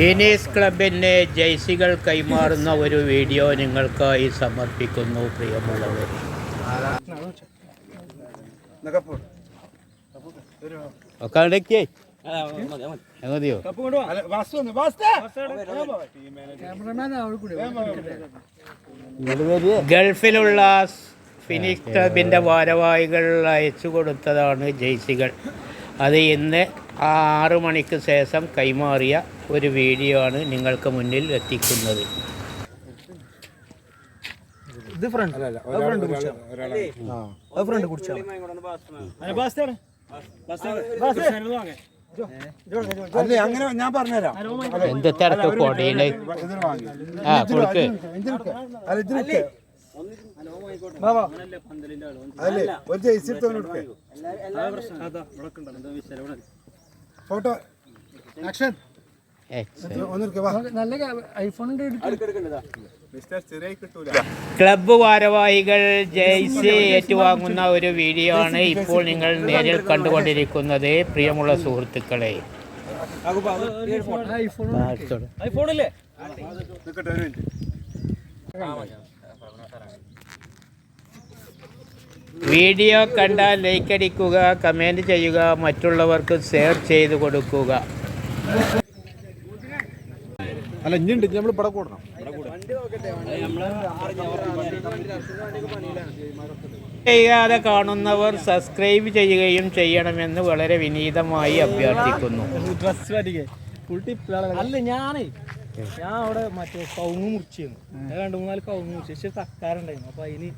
ഫീനീസ് ക്ലബിന് ജേഴ്സികൾ കൈമാറുന്ന ഒരു വീഡിയോ നിങ്ങൾക്കായി സമർപ്പിക്കുന്നു പ്രിയമുള്ളവർ ഒക്കെ അടയ്ക്കേ മതിയോ? ഗൾഫിലുള്ള ഫിനിക്സ് ക്ലബിന്റെ ഭാരവാഹികൾ അയച്ചു കൊടുത്തതാണ് ജേഴ്സികൾ. അത് ഇന്ന് ആറ് മണിക്ക് ശേഷം കൈമാറിയ ഒരു വീഡിയോ ആണ് നിങ്ങൾക്ക് മുന്നിൽ എത്തിക്കുന്നത്. ഇത് ഫ്രണ്ട് ഫ്രണ്ട് കുടിച്ചാ അത് ഫ്രണ്ട് കുടിച്ചാ അല്ലേ അങ്ങനെ ഞാൻ പറഞ്ഞുതരാം. എന്ത് തിരക്ക് കൊടയിൽ ആ കൊടുക്ക്. അല്ല ഇതിനൊക്കെ അല്ലേ ഒരു ഫോട്ടോ. ആക്ഷൻ ക്ലബ് ഭാരവാഹികൾ ജയ്സി ഏറ്റുവാങ്ങുന്ന ഒരു വീഡിയോ ആണ് ഇപ്പോൾ നിങ്ങൾ നേരിൽ കണ്ടുകൊണ്ടിരിക്കുന്നത്. പ്രിയമുള്ള സുഹൃത്തുക്കളെ. ഐഫോണില്ലേ വീഡിയോ കണ്ടാൽ ലൈക്ക് അടിക്കുക കമന്റ് ചെയ്യുക മറ്റുള്ളവർക്ക് ഷെയർ ചെയ്ത് കൊടുക്കുക. അല്ല ഇനിയുണ്ട് നമ്മൾ ഇവിടെ കൂടണം. ചെയ്യാതെ കാണുന്നവർ സബ്സ്ക്രൈബ് ചെയ്യുകയും ചെയ്യണമെന്ന് വളരെ വിനീതമായി അഭ്യർത്ഥിക്കുന്നു. അല്ല ഞാനേ ഞാൻ അവിടെ മറ്റേ കവുങ്ങ് മുറിച്ചിരുന്നു രണ്ടു മൂന്നാൽ കവുങ്ങ് മുറിച്ചു. പക്ഷെ തക്കാറുണ്ടായിരുന്നു അപ്പൊ അതിന്